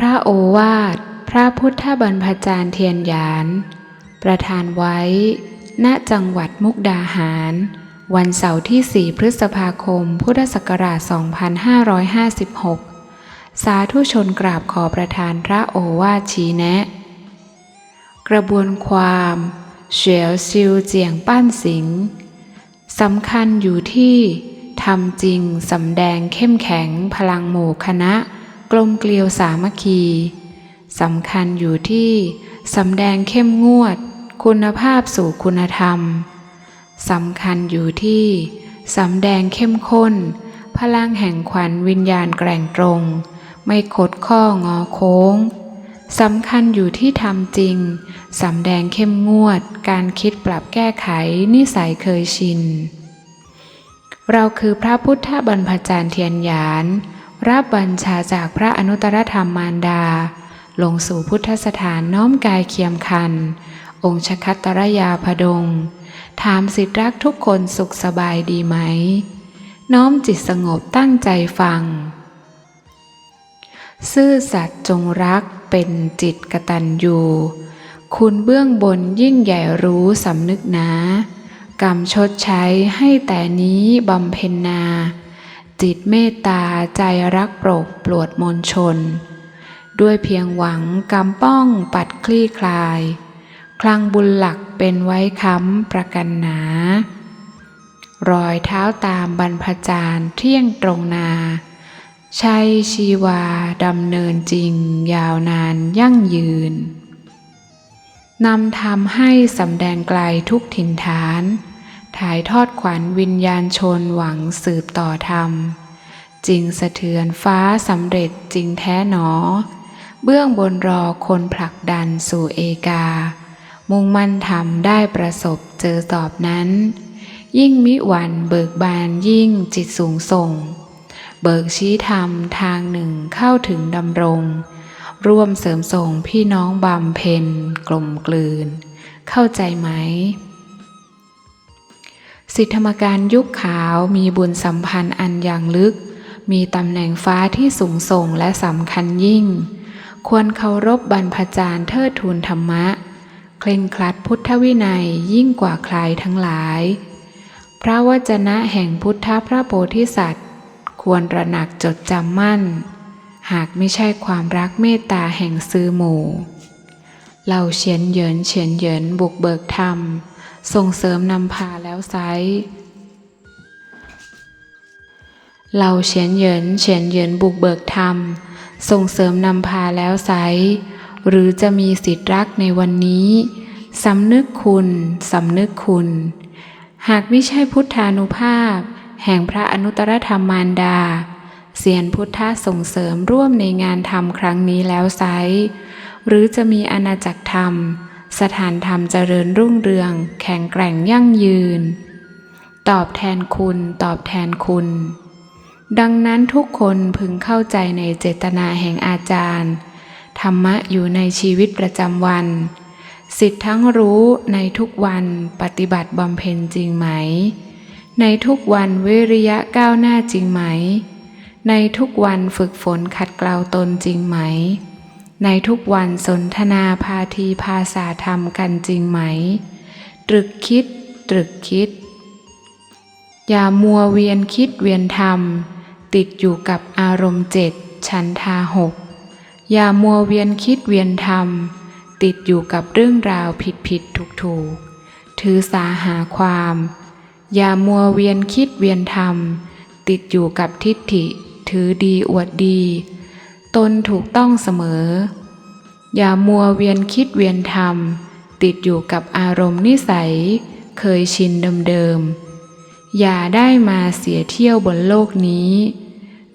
พระโอวาท พระพุทธบรรพจารย์เทียนยาน ประธานไว้ ณ จังหวัดมุกดาหาร วันเสาร์ที่ 4 พฤษภาคม พุทธศักราช 2556 สาธุชนกราบขอประทานพระโอวาทชี้แนะ กระบวนความเฉียวซิวเจียงป้านสิงสำคัญอยู่ที่ทำจริงสำแดงเข้มแข็งพลังหมู่คณะ กลมเกลียวสามัคคีสำคัญอยู่ที่สำแดงเข้มงวด คุณภาพสู่คุณธรรมสำคัญอยู่ที่สำแดงเข้มข้น พลังแห่งขวัญวิญญาณแกร่งตรง ไม่คดข้องอโค้งสำคัญอยู่ที่ทำจริง สำแดงเข้มงวด การคิดปรับแก้ไขนิสัยเคยชิน เราคือพระพุทธบรรพจารย์เทียนหยาน รับบัญชาจากพระอนุตตรธรรมมารดา ลงสู่พุทธสถานน้อมกายเคียมคัน องค์ชคัตตรยาพดง ถามสิทธิรักทุกคนสุขสบายดีไหม น้อมจิตสงบตั้งใจฟัง ซื่อสัตย์จงรักเป็นจิตกตัญญูคุณเบื้องบนยิ่งใหญ่รู้สำนึกนะกรรมชดใช้ให้แต่นี้บำเพ็ญนา จิตเมตตาใจรักโปรกปลวดมนชน ด้วยเพียงหวังกรรมป้องปัดคลี่คลาย คลังบุญหลักเป็นไว้ค้ำประกันหนา รอยเท้าตามบรรพจารย์เที่ยงตรงนาชัยชีวาดำเนินจริงยาวนานยั่งยืนนำทำให้สำแดงไกลทุกถิ่นฐาน ถ่ายทอดขวัญวิญญาณชนหวังสืบต่อธรรม จริงสะเทือนฟ้าสำเร็จจริงแท้หนอ เบื้องบนรอคนผลักดันสู่เอกา มุ่งมั่นทำได้ประสบเจอตอบนั้น ยิ่งมิวันเบิกบานยิ่งจิตสูงส่ง เบิกชี้ธรรมทางหนึ่งเข้าถึงดำรง ร่วมเสริมส่งพี่น้องบำเพ็ญกลมกลืน เข้าใจไหม สิทธรรมการยุคขาวมีบุญสัมพันธ์อันอย่างลึก มีตำแหน่งฟ้าที่สูงส่งและสำคัญยิ่ง ควรเคารพบรรพจารย์เทิดทูนธรรมะ เคร่งครัดพุทธวินัยยิ่งกว่าใครทั้งหลาย พระวจนะแห่งพุทธพระโพธิสัตว์ ควรระหนักจดจำมั่น หากไม่ใช่ความรักเมตตาแห่งซื้อหมู่ เราเฉียนเยินเฉียนเยินบุกเบิกธรรม ส่งเสริมนำพาแล้วไซเราเฉียนเหยินเฉียนเหยินบุกเบิกธรรม ส่งเสริมนำพาแล้วไซหรือจะมีสิทธิรักในวันนี้สำนึกคุณสำนึกคุณ หากไม่ใช่พุทธานุภาพ แห่งพระอนุตตรธรรมมารดา เสียนพุทธะส่งเสริมร่วมในงานธรรมครั้งนี้แล้วไซหรือจะมีอาณาจักรธรรม สถานธรรมเจริญรุ่งเรือง แข็งแกร่งยั่งยืน ตอบแทนคุณตอบแทนคุณ ดังนั้นทุกคนพึงเข้าใจในเจตนาแห่งอาจารย์ ธรรมะอยู่ในชีวิตประจำวัน สิทธิ์ทั้งรู้ในทุกวันปฏิบัติบำเพ็ญจริงไหม ในทุกวันวิริยะก้าวหน้าจริงไหม ในทุกวันฝึกฝนขัดเกลาตนจริงไหม ในทุกวันสนทนาพาทีภาษาธรรมกันจริงไหม ตรึกคิด ตรึกคิด อย่ามัวเวียนคิดเวียนธรรม ติดอยู่กับอารมณ์เจ็ดชันทาหกอย่ามัวเวียนคิดเวียนธรรม ติดอยู่กับเรื่องราวผิดผิดถูกถูกถือสาหาความ อย่ามัวเวียนคิดเวียนธรรม ติดอยู่กับทิฏฐิ ถือดีอวดดี ตนถูกต้องเสมอ อย่ามัวเวียนคิดเวียนธรรมติดอยู่กับอารมณ์นิสัย เคยชินเดิมๆ อย่าได้มาเสียเที่ยวบนโลกนี้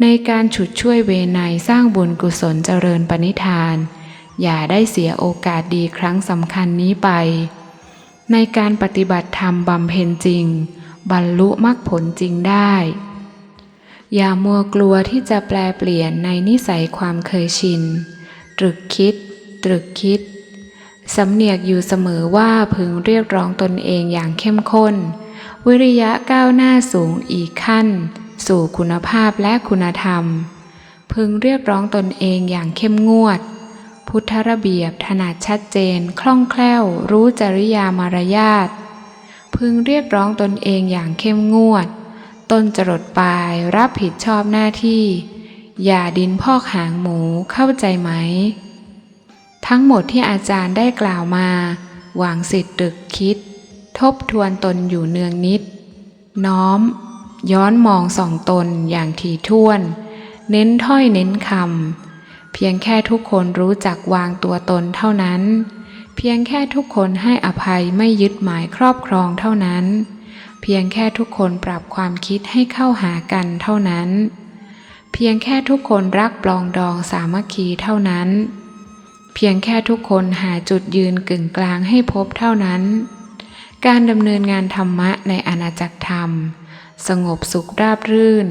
ในการฉุดช่วยเวไนยสร้างบุญกุศลเจริญปณิธาน อย่าได้เสียโอกาสดีครั้งสำคัญนี้ไป ในการปฏิบัติธรรมบำเพ็ญจริง บรรลุมรรคผลจริงได้ อย่ามัวกลัวที่จะแปลเปลี่ยนในนิสัยความเคยชิน ตรึกคิด ตรึกคิด สำเนียกอยู่เสมอว่าพึงเรียกร้องตนเองอย่างเข้มข้น วิริยะก้าวหน้าสูงอีกขั้น สู่คุณภาพและคุณธรรม พึงเรียกร้องตนเองอย่างเข้มงวด พุทธระเบียบถนัดชัดเจน คล่องแคล่ว รู้จริยามารยาท พึงเรียกร้องตนเองอย่างเข้มงวด ต้นจรดปลายรับผิดชอบหน้าที่ อย่าดินพอกหางหมูเข้าใจไหม ทั้งหมดที่อาจารย์ได้กล่าวมา หวางสิทธิ์ตรึกคิด ทบทวนตนอยู่เนืองนิด น้อม ย้อนมองสองตนอย่างถี่ถ้วน เน้นถ้อยเน้นคำเพียงแค่ทุกคนรู้จักวางตัวตนเท่านั้น เพียงแค่ทุกคนให้อภัยไม่ยึดหมายครอบครองเท่านั้น เพียงแค่ทุกคนปรับความคิดให้เข้าหากันเท่านั้น เพียงแค่ทุกคนรักปลองดองสามัคคีเท่านั้น เพียงแค่ทุกคนหาจุดยืนกึ่งกลางให้พบเท่านั้น การดำเนินงานธรรมะในอาณาจักรธรรม สงบสุขราบรื่น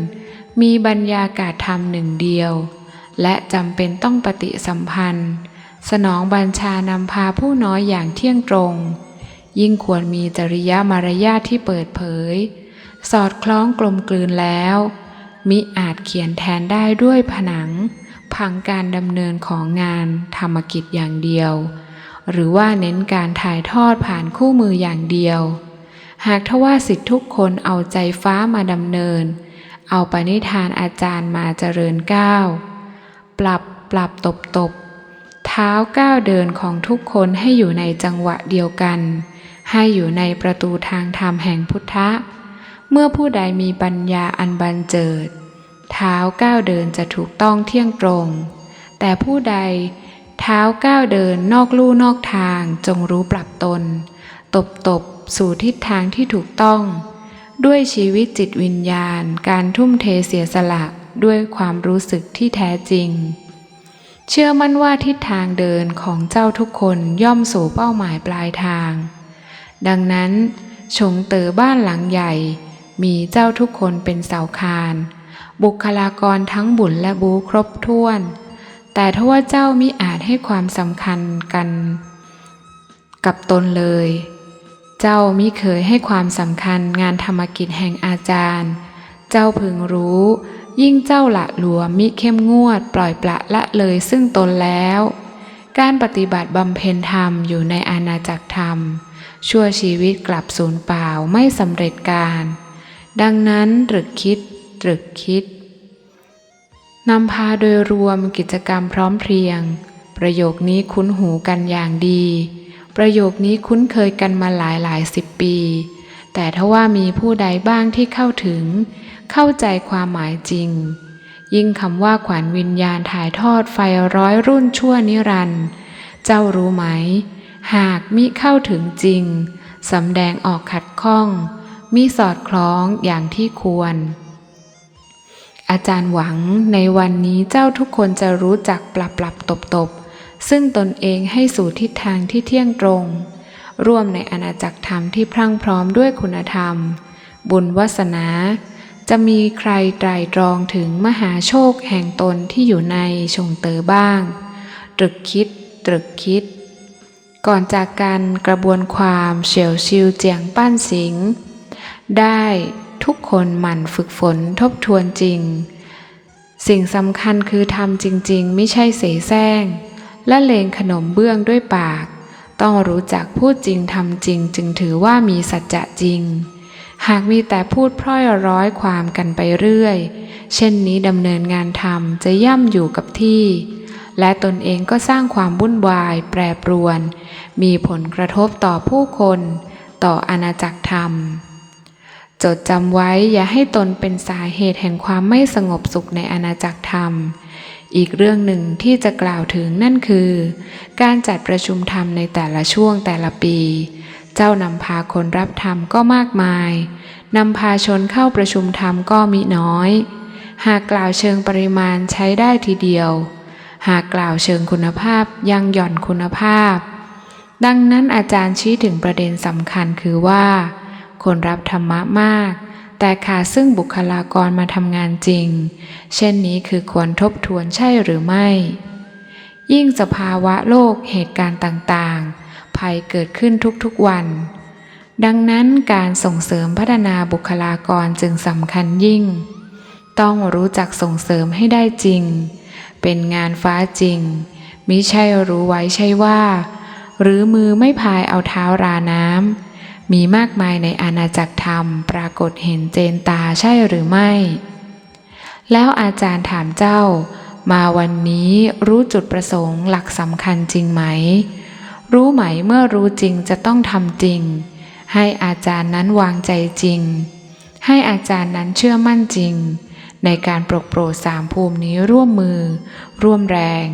มีบรรยากาศธรรมหนึ่งเดียว และจำเป็นต้องปฏิสัมพันธ์ สนองบัญชานำพาผู้น้อยอย่างเที่ยงตรง ยิ่งควรมีจริยมารยาทที่เปิดเผย สอดคล้องกลมกลืนแล้ว มิอาจเขียนแทนได้ด้วยผนังพังการดำเนินของงานธรรมกิจอย่างเดียว หรือว่าเน้นการถ่ายทอดผ่านคู่มืออย่างเดียว หากทว่าสิทธิทุกคนเอาใจฟ้ามาดำเนิน เอาปณิธานอาจารย์มาเจริญก้าวปรับปรับตบตบเท้าก้าวเดินของทุกคนให้อยู่ในจังหวะเดียวกัน ให้อยู่ในประตูทางธรรมแห่งพุทธะ เมื่อผู้ใดมีปัญญาอันบันเจิด เท้าก้าวเดินจะถูกต้องเที่ยงตรง แต่ผู้ใดเท้าก้าวเดินนอกลู่นอกทางจงรู้ปรับตน ตบตบสู่ทิศทางที่ถูกต้อง ด้วยชีวิตจิตวิญญาณการทุ่มเทเสียสละด้วยความรู้สึกที่แท้จริง เชื่อมั่นว่าทิศทางเดินของเจ้าทุกคนย่อมสู่เป้าหมายปลายทาง ดังนั้น ชงเต๋อบ้านหลังใหญ่ มีเจ้าทุกคนเป็นเสาคานบุคลากรทั้งบุญและบูครบถ้วน แต่ทว่าเจ้ามิอาจให้ความสำคัญกัน กับตนเลย เจ้ามิเคยให้ความสำคัญงานธรรมกิจแห่งอาจารย์ เจ้าพึงรู้ ยิ่งเจ้าละหลวมมิเข้มงวด ปล่อยปละละเลยซึ่งตนแล้วการปฏิบัติบำเพ็ญธรรมอยู่ในอาณาจักรธรรม ชั่วชีวิตกลับสูญเปล่าไม่สำเร็จการ ดังนั้นตรึกคิดตรึกคิดนำพาโดยรวมกิจกรรมพร้อมเพรียง ประโยคนี้คุ้นหูกันอย่างดี ประโยคนี้คุ้นเคยกันมาหลายหลายสิบปี แต่ถ้าว่ามีผู้ใดบ้างที่เข้าถึง เข้าใจความหมายจริง ยิ่งคำว่าขวัญวิญญาณถ่ายทอดไฟร้อยรุ่นชั่วนิรันดร์เจ้ารู้ไหม หากมิเข้าถึงจริง สำแดงออกขัดข้อง มิสอดคล้องอย่างที่ควร อาจารย์หวังในวันนี้เจ้าทุกคนจะรู้จักปรับปรับตบตบซึ่งตนเองให้สู่ทิศทางที่เที่ยงตรง ร่วมในอาณาจักรธรรมที่พรั่งพร้อมด้วยคุณธรรม บุญวาสนา จะมีใครไตรตรองถึงมหาโชคแห่งตนที่อยู่ในชงเตอบ้าง ตรึกคิด ตรึกคิด ก่อนจากการกระบวนความเฉียวชิวเจียงปั้นสิง ได้ทุกคนหมั่นฝึกฝนทบทวนจริง สิ่งสำคัญคือทำจริง ๆ ไม่ใช่เสแสร้ง และเลงขนมเบื้องด้วยปาก ต้องรู้จักพูดจริงทำจริง จึงถือว่ามีสัจจะจริง หากมีแต่พูดพร่อยร้อยความกันไปเรื่อย เช่นนี้ดำเนินงานทำจะย่ำอยู่กับที่ และตนเองก็สร้างความวุ่นวาย แปรปรวน มีผลกระทบต่อผู้คน ต่ออาณาจักรธรรม จดจำไว้อย่าให้ตนเป็นสาเหตุแห่งความไม่สงบสุขในอาณาจักรธรรม อีกเรื่องหนึ่งที่จะกล่าวถึงนั่นคือ การจัดประชุมธรรมในแต่ละช่วงแต่ละปี เจ้านำพาคนรับธรรมก็มากมายนำพาชนเข้าประชุมธรรมก็มิน้อย หากกล่าวเชิงปริมาณใช้ได้ทีเดียว หากกล่าวเชิงคุณภาพยังหย่อนคุณภาพ ดังนั้นอาจารย์ชี้ถึงประเด็นสำคัญคือว่า คนรับธรรมะมาก แต่ขาดซึ่งบุคลากรมาทำงานจริง เช่นนี้คือควรทบทวนใช่หรือไม่ ยิ่งสภาวะโลกเหตุการณ์ต่างๆ ภัยเกิดขึ้นทุกๆวัน ดังนั้นการส่งเสริมพัฒนาบุคลากรจึงสำคัญยิ่ง ต้องรู้จักส่งเสริมให้ได้จริง เป็นงานฟ้าจริง มิใช่รู้ไว้ใช่ว่า หรือมือไม่พายเอาเท้าราน้ำมีมากมายในอาณาจักรธรรมปรากฏเห็นเจนตาใช่หรือไม่ แล้วอาจารย์ถามเจ้า มาวันนี้รู้จุดประสงค์หลักสำคัญจริงไหม รู้ไหมเมื่อรู้จริงจะต้องทำจริง ให้อาจารย์นั้นวางใจจริง ให้อาจารย์นั้นเชื่อมั่นจริง ในการปลดโปรดสามภูมินี้ร่วมมือ ร่วมแรง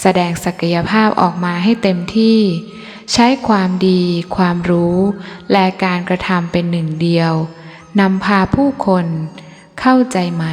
แสดงศักยภาพออกมาให้เต็มที่ ใช้ความดี ความรู้ และการกระทำเป็นหนึ่งเดียวนำพาผู้คน เข้าใจไหม